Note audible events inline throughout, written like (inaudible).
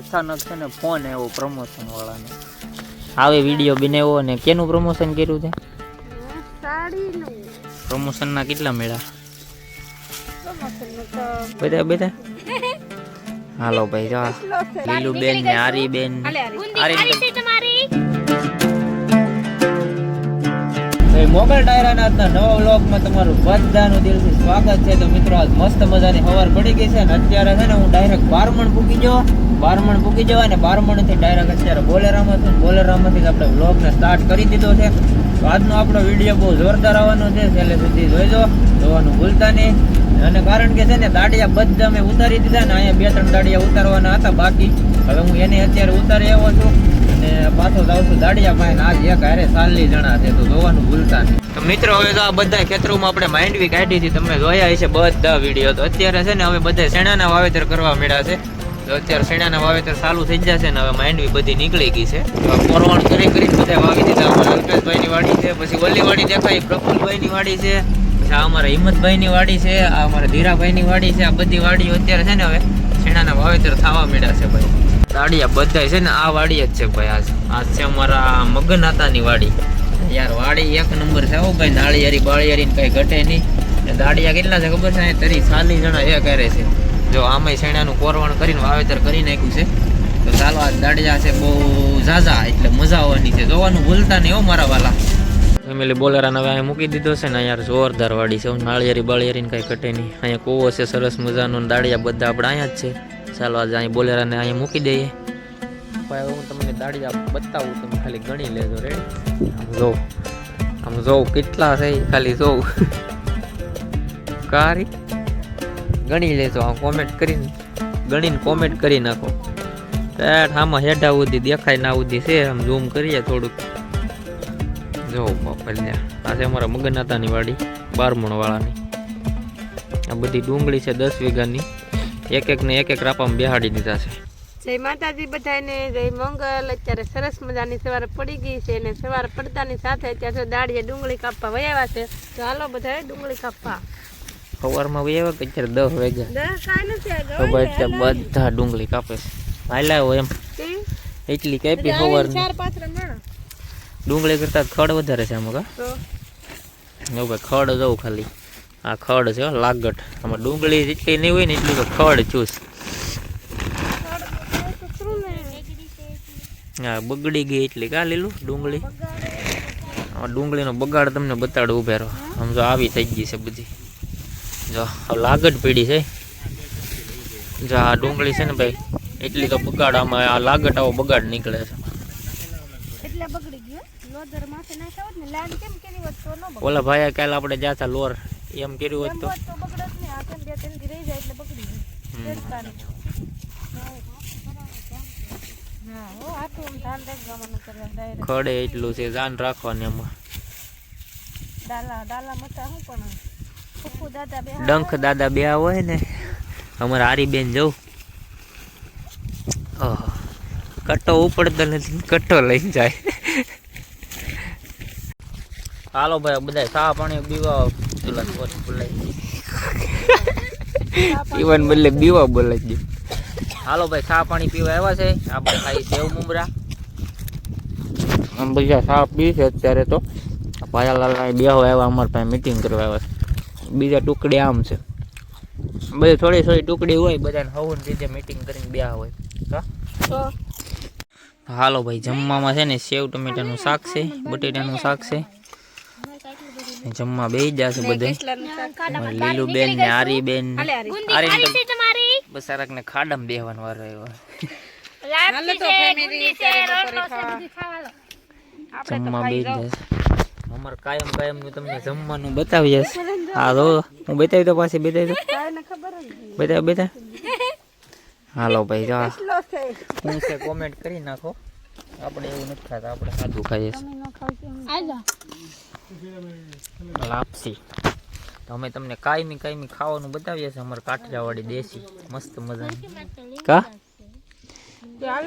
અચાનક છે ને ફોન આવ્યો પ્રમોશન વાળાનો આવે વીડિયો બનાવ્યો અને કેનું પ્રમોશન કર્યું છે પ્રમોશનના કેટલા મેળા બધા બધા હાલો ભાઈ જા લીલુબેન ને આરીબેન આરીબેન મોગલ ડાયરાના આજના નવા વ્લોગમાં તમારું બધાનું દિલથી સ્વાગત છે. તો મિત્રો, આજ મસ્ત મજાની સવાર પડી ગઈ છે અને અત્યારે છે ને હું ડાયરેક્ટ બારમણ પૂકી ગયો. બારમણ પૂકી જવા અને બારમણથી ડાયરેક્ટ અત્યારે બોલેરામાં છું. બોલેરામાંથી આપણે વ્લોગને સ્ટાર્ટ કરી દીધો છે. તો આજનો આપણો વીડિયો બહુ જોરદાર આવવાનો છે. છેલ્લે સુધી જોઈજો. જોવાનું ભૂલતા નહીં. અને કારણ કે છે ને, દાડિયા બધા મેં ઉતારી દીધા ને અહીંયા બે ત્રણ દાડિયા ઉતારવાના હતા બાકી. હવે હું એને અત્યારે ઉતારી આવ્યો છું. અને પાછો જાઉં છું દાડિયા પાસે આજ એક હારે સાલની જણા છે, તો જોવાનું ભૂલતા નહીં. તો મિત્રો, હવે તો આ બધા ખેતરોમાં આપણે માંડવી કાઢી હતી તમે જોયા હશે બધા વીડિયો. તો અત્યારે છે ને હવે બધા શેણાના વાવેતર કરવા મળ્યા છે. તો અત્યારે શેણાના વાવેતર ચાલુ થઈ જશે ને હવે માંડવી બધી નીકળી ગઈ છે. કોરવાણ કરી કરીને બધા વાવી દીધા. અમારા અલ્પેશભાઈની વાડી છે, પછી વલ્લીવાડી દેખાય, પ્રફુલભાઈની વાડી છે, પછી આ અમારા હિંમતભાઈની વાડી છે, આ અમારા ધીરાભાઈની વાડી છે, આ બધી વાડીઓ અત્યારે છે ને હવે શેણાના વાવેતર થવા મળ્યા છે ભાઈ. દાડિયા બધા છે ને, આ વાડી જ છે ભાઈ આજ. આજ છે અમારા મગનાતાની વાડી. યાર વાડી એક નંબર છે હો ભાઈ, નાળિયેરી, બાળિયારી ને કઈ ઘટે નહીં. દાડિયા કેટલા છે ખબર છે? અહીંયા તરી સાલી જણા એ કરે છે. જો આમાંય શેણાનું કોરવણ કરીને વાવેતર કરી નાખ્યું છે. તો ચાલો આ દાડિયા છે બહુ ઝાઝા, એટલે મજા આવવાની છે. જોવાનું ભૂલતા નહીં હો મારા વાલા. ફેમિલી બોલેરાને હવે અહીંયા મૂકી દીધો છે ને યાર જોરદાર વાડી છે નાળિયેરી બાળિયેરી ને કઈ ઘટે નહીં. અહીંયા કૂવો છે, સરસ મજાનો દાળિયા બધા આપણે અહીંયા જ છે. ચાલો આજે અહીં બોલેરાને અહીંયા મૂકી દઈએ. ભાઈ હું તમને દાડિયા બતાવું તમે ખાલી ગણી લેજો રેડી આમ જોઉં. આમ જોઉં કેટલા છે ખાલી જોઉં. કારી? ગણી લેજો આ કોમેન્ટ કરીને. ગણીને કોમેન્ટ કરી નાખો. પેટ આમાં હેડા સુધી દેખાય ના સુધી છે આમ ઝૂમ કરીએ થોડુંક. જો બાપલ્યા આ છે અમારા મગનાતાની વાડી બારમણ વાળાની આ બધી ડુંગળી છે દસ વીઘાની. એક એક ને એક એક રાપામાં બેહાડી દીધા છે. જય માતાજી બધાને જય મંગલ. અત્યારે સરસ મજાની સવારે પડી ગઈ છે અને સવારે પડતાની સાથે અત્યારે દાડીએ ડુંગળી કાપવા વયાવા છે. તો હાલો બધા ડુંગળી કાપવા. સવારમાં એવા કે અત્યારે દસ વાગ્યા? તો અત્યારે બધા ડુંગળી કાપે છે. હાલ્યા હોય એમ. એટલી કાપી સવાર ડુંગળી કરતા ખડ વધારે છે આમાં કા? તો? ભાઈ ખડ જવું ખાલી. આ ખડ છે હો, લાગટ. આમાં ડુંગળી જેટલી નહીં હોય ને એટલી તો ખડ ચૂસ. હા બગડી ગઈ એટલી કા લીલું ડુંગળી? ડુંગળીનો બગાડ તમને બતાડો ઉભેરો આમ જો આવી થઈ ગઈ છે બધી. જો આ લાગટ પીડી છે. જો આ ડુંગળી છે ને ભાઈ એટલી તો બગાડ આમાં આ લાગટ આવો બગાડ નીકળે છે. ઓલા ભાઈ કાલે આપણે જાતા લોર એમ કર્યું હોત તો. ધ્યાન ખડે એટલું છે જાન રાખવાની એમાં. ડંખ દાદા બે હોય ને અમારે હારીબેન જવું. ઓહો. કટ્ટો ઉપડતો નથી કટ્ટો લઈને જાય. હાલો ભાઈ બધા ચા પાણી પીવા પેલા સોચ બોલાય પીવાને (laughs) બદલે બીવા બોલાવી દે હાલો ભાઈ સા પાણી પીવા આવ્યા છે. આપણે ખાઈ સેવ મુમરા. આમ બધા ચા પી છે અત્યારે તો. ભાયાલાલ બે આવ્યા અમારા પાસે મિટિંગ કરવા આવ્યા છે. બીજા ટુકડી આમ છે. બધી થોડી થોડી ટુકડી હોય બધાને હવન રીતે મીટિંગ કરીને બે હોય. હા. હાલો ભાઈ જમવામાં છે ને સેવ ટમેટાનું શાક છે બટેટાનું શાક છે. જમવા બેસી જશે બધા. લીલું બેન ને આરીબેન. બેન આરી આરીન તો બસ ને ખાડામાં બેહવાનો વારો આવ્યો. હાલો તો ફેમિલી ત્યારે જમવા બેસી જશે અમારે કાયમ કાયમનું તમને જમવાનું બતાવી જશે હા તો હું બતાવી તો પાછી બતાવી તો ખબર બતાવ બતાવ. હાલો ભાઈ જો આ. કેટલો છે? હું છે કોમેન્ટ કરી નાખો. આપણે એવું નથી ખાતા આપણે સાદું ખાઈએ છીએ. લાપસી. તો અમે તમને કાયમી કાયમી ખાવાનું બતાવીએ છીએ. અમારે કાઠિયાવાડી દેશી. મસ્ત મજાની. કા?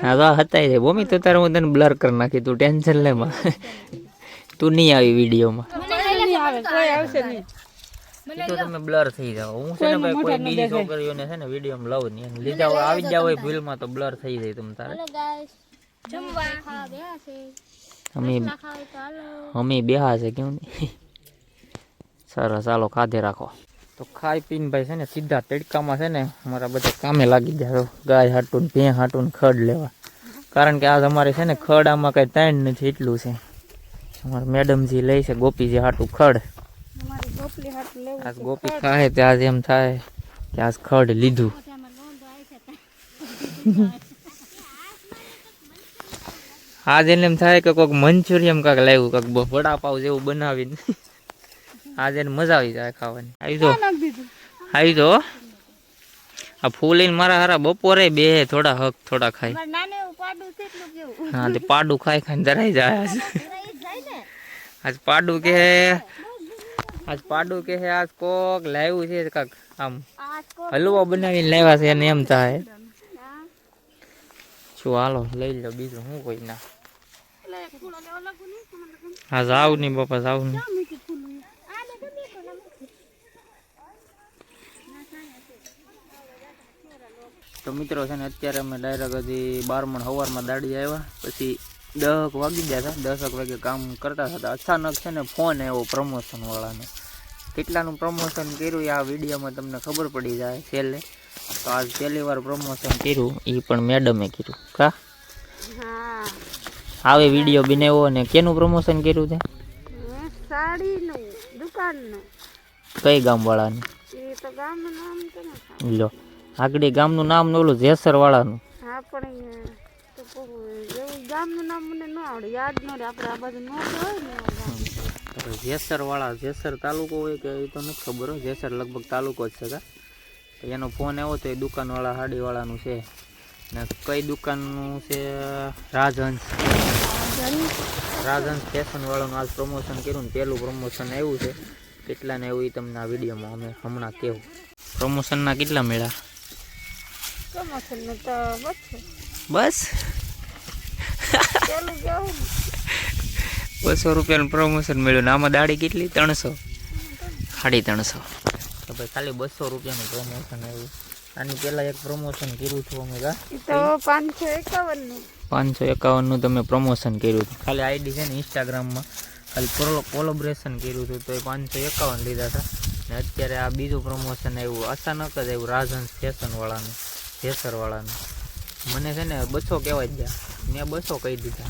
હા તો હતાય છે ભૂમિ તો તારે હું તને બ્લર કરી નાખી. તું ટેન્શન લે માં. તું નહીં આવી વિડીયોમાં. તો તમે બ્લર થઈ જાવ હું છે ને ભાઈ કોઈ બીજી છોકરીઓને છે ને વિડીયોમાં લવ નહીં. લીધા આવી જાવ હોય ભૂલમાં તો બ્લર થઈ જાય તમ તારે. અમે અમે બેહા છે કેવું નહીં સરસ ચાલો ખાધે રાખો. તો ખાઈ પીને ભાઈ છે ને સીધા તડકામાં છે ને અમારા બધા કામે લાગી ગયા. તો ગાય હાટું ને ભેં હાટું ને ખડ લેવા. કારણ કે આજ અમારે છે ને ખડ આમાં કઈ તાણ નથી એટલું છે. અમારા મેડમજી લે છે ગોપીજી હાટું ખડ. અમારી ગોપલી હાથ લેવું આજ ગોપી ખાય તે આજ એમ થાય કે આજ ખડ લીધું. આજ એને એમ થાય કે કોઈક મંચુરિયમ કાંક લાવ્યું કાંક વડાપાવ જેવું બનાવીને. આજ એને મજા આવી જાય ખાવાની. આવી તો આવી તો આ ફૂલીને મારા હારા બપોરે બે થોડા હક થોડા ખાય હા તે પાડું ખાઈ ખાઈને ધરાઈ જાય આજ. આજ પાડું કે આજ પાડું કે આજ કોક લાવ્યું છે કાક આમ. હલવો બનાવીને લાવ્યા છે એને એમ થાય. શું હાલો લઈ લો બીજું શું કોઈ ના. હા જાવ નહીં બાપા જાવ નહીં. તો મિત્રો છે ને અત્યારે અમે ડાયરેક્ટ હજી બારમણ સવારમાં દાડી આવ્યા પછી દસક વાગી ગયા હતા. દસક વાગે કામ કરતા હતા અચાનક છે ને ફોન આવ્યો પ્રમોશનવાળાને. કેટલાનું પ્રમોશન કર્યું આ વિડીયોમાં તમને ખબર પડી જાય છેલ્લે. તો આજ પહેલી વાર પ્રમોશન કર્યું એ પણ મેડમે કર્યું. કા? હા. આવે વીડિયો બનાવ્યો અને કેનું પ્રમોશન કર્યું છે? સાડીનું દુકાનનું. કઈ ગામવાળાનું? એ તો ગામનું નામ તો લો આગળ ગામનું નામ ને ઓલું જેસર વાળાનું હા પણ તો ગામનું નામ મને ન આવડે યાદ ન રહે આપણે આ બાજુ ન હોય ને જેસર વાળા જેસર તાલુકો હોય કે એ તો નથી ખબર જેસર લગભગ તાલુકો જ છે કા? એનો ફોન આવ્યો તો એ દુકાનવાળા હાડીવાળાનું છે. ને કઈ દુકાનનું છે? રાજહંસ. રાજહંસ ફેશન વાળાનું આજ પ્રમોશન કર્યું ને પહેલું પ્રમોશન આવ્યું છે. કેટલાને એવું એ તમને આ વિડીયોમાં અમે હમણાં કહેવું પ્રમોશનના કેટલા મેળા બસો? બસ રૂપિયાનું પ્રમોશન મળ્યું આમાં દાડી કેટલી? ત્રણસો? સાડી ત્રણસો. તો ભાઈ ખાલી બસો રૂપિયાનું પ્રમોશન આવ્યું. આની પહેલાં એક પ્રમોશન કર્યું છું અમે કા. તો પાંચસો એકાવનનું. પાંચસો એકાવનનું તમે પ્રમોશન કર્યું હતું. ખાલી આઈડી છે ને ઇન્સ્ટાગ્રામમાં ખાલી કોલોબ્રેશન કર્યું હતું તો એ પાંચસો એકાવન લીધા હતા. ને અત્યારે આ બીજું પ્રમોશન આવ્યું અચાનક જ આવ્યું વાળાનું ફેશનવાળાનું જેસરવાળાનું મને છે ને બસો કહેવાય જ ગયા. મેં બસો કહી દીધા.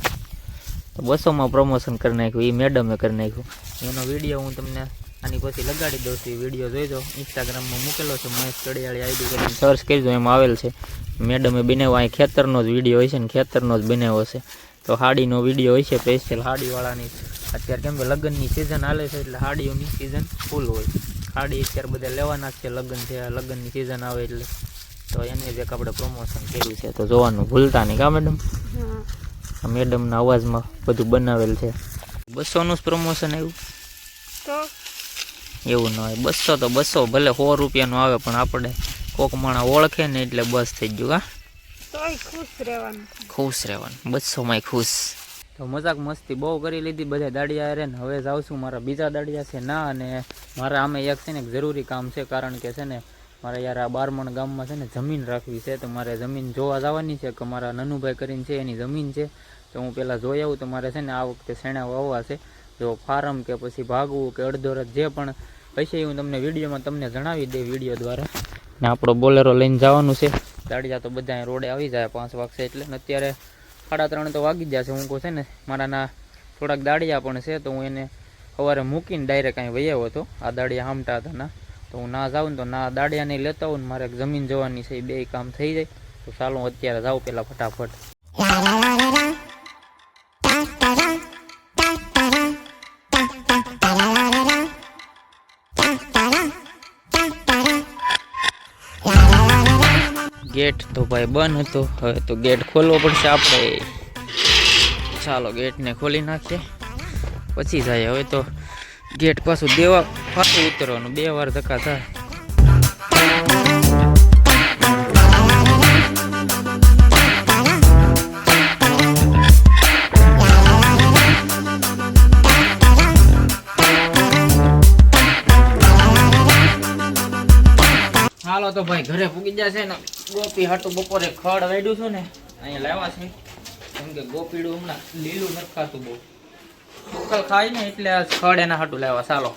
તો બસોમાં પ્રમોશન કરી નાખ્યું એ મેડમે કરી નાખ્યું. એનો વીડિયો હું તમને આની પછી લગાડી દઉં છું વીડિયો જોઈજો. ઇન્સ્ટાગ્રામમાં મૂકેલો છે મહેશ ચડિયાળી આઈડી કરીને. સર્ચ કરજો એમાં આવેલ છે. મેડમે બનાવ્યો અહીં ખેતરનો જ વીડિયો હોય છે ને ખેતરનો જ બનાવ્યો છે તો હાડીનો વીડિયો હોય છે સ્પેશિયલ હાડીવાળાની. અત્યારે કેમ કે લગ્નની સિઝન હાલે છે એટલે હાડીઓની સિઝન ફૂલ હોય. હાડી અત્યારે બધા લેવાના છે લગ્ન છે લગ્નની સિઝન આવે એટલે. તો એને જ એક આપણે પ્રમોશન કર્યું છે. તો જોવાનું ભૂલતા નહીં કા મેડમ? આ મેડમના અવાજમાં બધું બનાવેલ છે. બસોનું જ પ્રમોશન આવ્યું? તો? એવું ન હોય. બસો તો બસો ભલે સો રૂપિયાનું આવે પણ આપણે કોક માણા ઓળખે ને એટલે બસ થઈ ગયું હા? ખુશ રહેવાનું. ખુશ રહેવાનું. બસોમાં ખુશ. તો મજાક મસ્તી બહુ કરી લીધી બધા દાડિયા રે ને હવે જાઉં છું. મારા બીજા દાડિયા છે ના અને મારા આમે એક છે ને એક જરૂરી કામ છે કારણ કે છે ને મારે યાર આ બારમણ ગામમાં છે ને જમીન રાખવી છે. તો મારે જમીન જોવા જવાની છે કે મારા નનુભાઈ કરીને છે એની જમીન છે. તો હું પહેલાં જોઈ આવું તો મારે છે ને આ વખતે શેણા વાવવા છે. જો ફાર્મ કે પછી ભાગવું કે અડધો જે પણ એ હું તમને વિડીયોમાં તમને જણાવી દે વીડિયો દ્વારા. ને આપણો બોલેરો લઈને જવાનું છે. દાડિયા તો બધા રોડે આવી જાય, પાંચ વાગશે એટલે ને અત્યારે સાડા ત્રણ તો વાગી જશે હું કહું છે ને મારાના થોડાક દાડિયા પણ છે, તો હું એને સવારે મૂકીને ડાયરેક્ટ અહીં વહી હતો. આ દાડિયા હામટા હતા ના, તો હું ના જાઉં તો ના દાડિયા નહીં લેતા હોઉં ને મારે જમીન જવાની છે, એ બે કામ થઈ જાય. તો ચાલો અત્યારે જાઉં પહેલાં ફટાફટ. ગેટ તો ભાઈ બંધ હતો. હવે તો ગેટ ખોલવો પડશે આપણે. ચાલો ગેટને ખોલી નાખીએ. પછી જાય. હવે તો ગેટ પાછું દેવા, પાછું ઉતરવાનું. બે વાર ધક્કા થાય. તો ભાઈ ઘરે પૂગી જશે ને ગોપી હાટું બપોરે ખડ વાડ્યું છું ને, અહીંયા લાવ્યા છે. કેમ કે ગોપીડું હમણાં લીલું નથી ખાતું બહુ. સુકલ ખાય ને એટલે ખડ એના હાટું લાવ્યા ચાલો